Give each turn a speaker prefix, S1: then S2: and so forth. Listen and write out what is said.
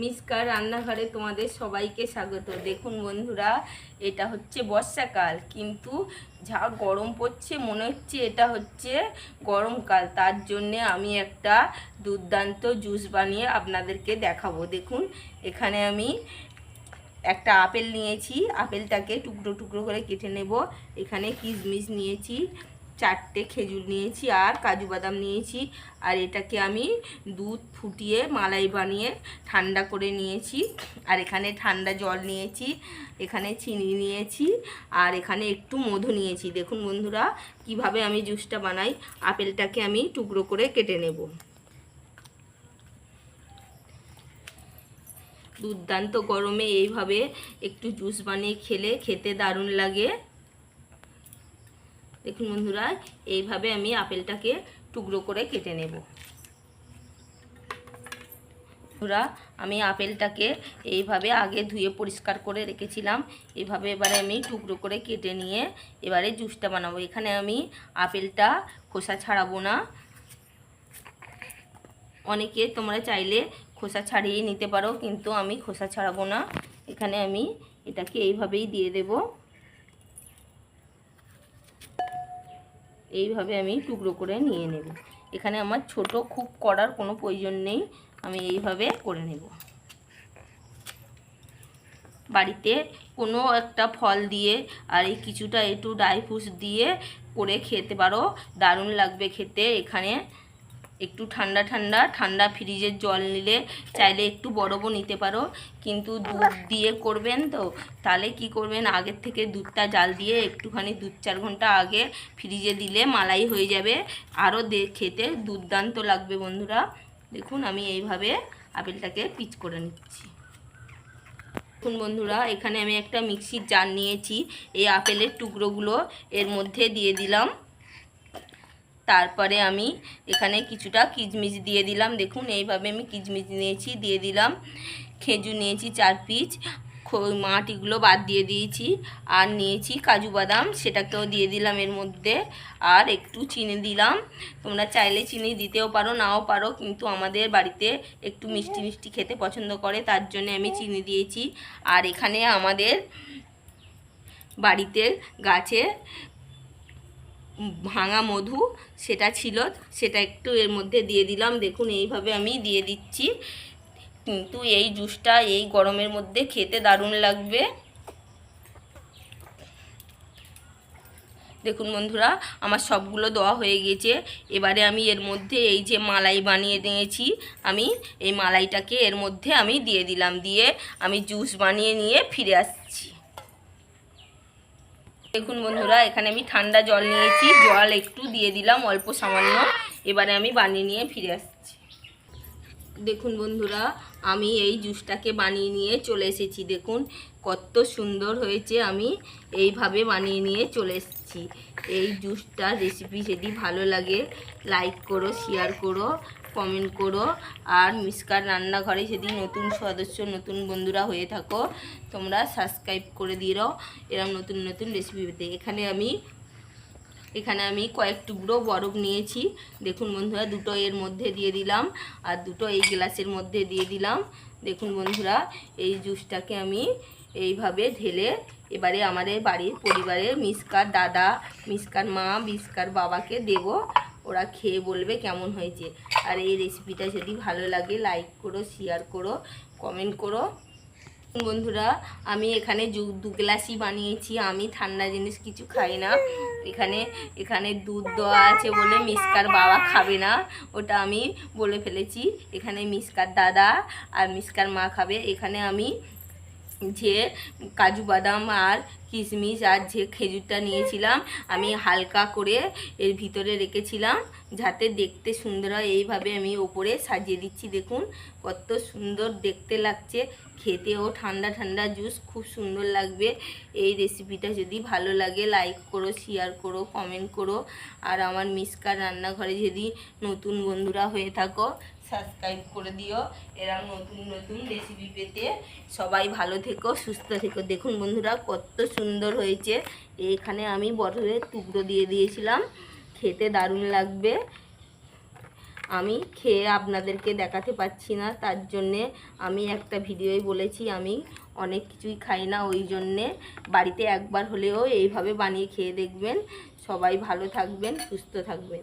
S1: মিসকার রান্নাঘরে তোমাদের সবাইকে স্বাগত। দেখুন বন্ধুরা, এটা হচ্ছে বর্ষাকাল, কিন্তু যা গরম পড়ছে মনে হচ্ছে এটা হচ্ছে গরমকাল। তার জন্যে আমি একটা দুর্দান্ত জুস বানিয়ে আপনাদেরকে দেখাবো। দেখুন, এখানে আমি একটা আপেল নিয়েছি। আপেলটাকে টুকরো টুকরো করে কেটে নেব। এখানে কিশমিশ নিয়েছি। চারটে খেজুর নিয়েছি আর কাজু বাদাম নিয়েছি। আর এটাকে আমি দুধ ফুটিয়ে মালাই বানিয়ে ঠান্ডা করে নিয়েছি। আর এখানে ঠান্ডা জল নিয়েছি, এখানে চিনি নিয়েছি, আর এখানে একটু মধু নিয়েছি। দেখুন বন্ধুরা, কীভাবে আমি জুসটা বানাই, আপেলটাকে আমি টুকরো করে কেটে নেব। দুর্দান্ত গরমে এইভাবে একটু জুস বানিয়ে খেলে খেতে দারুণ লাগে। দেখুন বন্ধুরা, এইভাবে আমি আপেলটাকে টুকরো করে কেটে নেব। বন্ধুরা, আমি আপেলটাকে এইভাবে আগে ধুয়ে পরিষ্কার করে রেখেছিলাম। এভাবে এবারে আমি টুকরো করে কেটে নিয়ে এবারে জুসটা বানাবো। এখানে আমি আপেলটা খোসা ছাড়াবো না। অনেকে তোমরা চাইলে খোসা ছাড়িয়ে নিতে পারো, কিন্তু আমি খোসা ছাড়াবো না। এখানে আমি এটাকে এইভাবেই দিয়ে দেব। এইভাবে আমি টুকরো করে নিয়ে নেব। এখানে আমার ছোট খুব করার কোনো প্রয়োজন নেই, আমি এইভাবে করে নেব। বাড়িতে কোনো একটা ফল দিয়ে আর এই কিছুটা একটু ড্রাই ফ্রুটস দিয়ে করে খেতে পারো, দারুণ লাগবে খেতে এখানে। একটু ঠান্ডা ঠান্ডা ঠান্ডা ফ্রিজের জল নিলে চাইলে একটু বরফও নিতে পারো। কিন্তু দুধ দিয়ে করবেন তো, তাহলে কি করবেন? আগের থেকে দুধটা জাল দিয়ে একটুখানি দু চার ঘণ্টা আগে ফ্রিজে দিলে মালাই হয়ে যাবে। আরও দে, খেতে দুর্দান্ত লাগবে বন্ধুরা। দেখুন, আমি এইভাবে আপেলটাকে পিচ করে নিচ্ছি। দেখুন বন্ধুরা, এখানে আমি একটা মিক্সির জার নিয়েছি। এই আপেলের টুকরোগুলো এর মধ্যে দিয়ে দিলাম। তারপরে আমি এখানে কিছুটা কিচমিচ দিয়ে দিলাম। দেখুন, এইভাবে আমি কিচমিচ নিয়েছি, দিয়ে দিলাম। খেজুর নিয়েছি চার পিস মাটিগুলো বাদ দিয়ে দিয়েছি। আর নিয়েছি কাজু বাদাম, সেটাকেও দিয়ে দিলাম এর মধ্যে। আর একটু চিনি দিলাম। তোমরা চাইলে চিনি দিতেও পারো, নাও পারো, কিন্তু আমাদের বাড়িতে একটু মিষ্টি মিষ্টি খেতে পছন্দ করে, তার জন্য আমি চিনি দিয়েছি। আর এখানে আমাদের বাড়িতে গাছে ভাঙা মধু, সেটা ছিল, সেটা একটু এর মধ্যে দিয়ে দিলাম। দেখুন, এইভাবে আমি দিয়ে দিচ্ছি। কিন্তু এই জুসটা এই গরমের মধ্যে খেতে দারুণ লাগবে। দেখুন বন্ধুরা, আমার সবগুলো দেওয়া হয়ে গেছে। এবারে আমি এর মধ্যে এই যে মালাই বানিয়ে নিয়েছি আমি এই মালাইটাকে এর মধ্যে আমি দিয়ে দিলাম। দিয়ে আমি জুস বানিয়ে নিয়ে ফিরে আসছি। দেখুন বন্ধুরা, এখানে আমি ঠান্ডা জল নিয়েছি। জল একটু দিয়ে দিলাম, অল্প সামান্য। এবারে আমি বানিয়ে নিয়ে ফিরে আসছি। দেখুন বন্ধুরা, আমি এই জুসটাকে বানিয়ে নিয়ে চলে এসেছি। দেখুন, কত সুন্দর হয়েছে। আমি এইভাবে বানিয়ে নিয়ে চলে এসেছি। এই জুসটার রেসিপি যদি ভালো লাগে লাইক করো শেয়ার করো। কমেন্ট করো। আর মিসকার রান্নাঘরে যদি নতুন সদস্য, নতুন বন্ধুরা হয়ে থাকো। তোমরা সাবস্ক্রাইব করে দিও। এরকম নতুন নতুন রেসিপি পেতে। এখানে আমি এখানে আমি কয়েক টুকরো বরফ নিয়েছি। দেখুন বন্ধুরা, দুটো এর মধ্যে দিয়ে দিলাম। আর দুটো এই গ্লাসের মধ্যে দিয়ে দিলাম। দেখুন বন্ধুরা, এই জুসটাকে আমি এইভাবে ঢেলে এবারে আমাদের বাড়ির পরিবারের মিসকার দাদা, মিসকার মা, মিসকার বাবাকে দেব। ওরা খেয়ে বলবে কেমন হয়েছে। আর এই রেসিপিটা যদি ভালো লাগে লাইক করো শেয়ার করো কমেন্ট করো। বন্ধুরা, আমি এখানে দু গ্লাসই বানিয়েছি। আমি ঠান্ডা জিনিস কিছু খাই না। এখানে এখানে দুধ দেওয়া আছে বলে মিসকার বাবা খাবে না। ওটা আমি বলে ফেলেছি। এখানে মিসকার দাদা আর মিসকার মা খাবে। এখানে আমি যে কাজু বাদাম আর কিশমিশ আর যে খেজুরটা নিয়েছিলাম, আমি হালকা করে এর ভিতরে রেখেছিলাম, যাতে দেখতে সুন্দর হয়। এইভাবে আমি ওপরে সাজিয়ে দিচ্ছি। দেখুন, কত সুন্দর দেখতে লাগছে। খেতেও ঠান্ডা ঠান্ডা জুস, খুব সুন্দর লাগবে। এই রেসিপিটা যদি ভালো লাগে লাইক করো শেয়ার করো কমেন্ট করো। আর আমার মিসকার রান্নাঘরে যদি নতুন বন্ধুরা হয়ে থাকো সাবস্ক্রাইব করে দিও। এরকম নতুন নতুন রেসিপি পেতে। সবাই ভালো থেকো, সুস্থ থেকো। দেখুন বন্ধুরা, কত সুন্দর হয়েছে। এখানে আমি বটলের টুকরো দিয়ে দিয়েছিলাম। খেতে দারুণ লাগবে। আমি খেয়ে আপনাদেরকে দেখাতে পাচ্ছি না, তার জন্যে আমি একটা ভিডিওয় বলেছি, আমি অনেক কিছুই খাই না ওই জন্যে। বাড়িতে একবার হলেও এইভাবে বানিয়ে খেয়ে দেখবেন। সবাই ভালো থাকবেন, সুস্থ থাকবেন।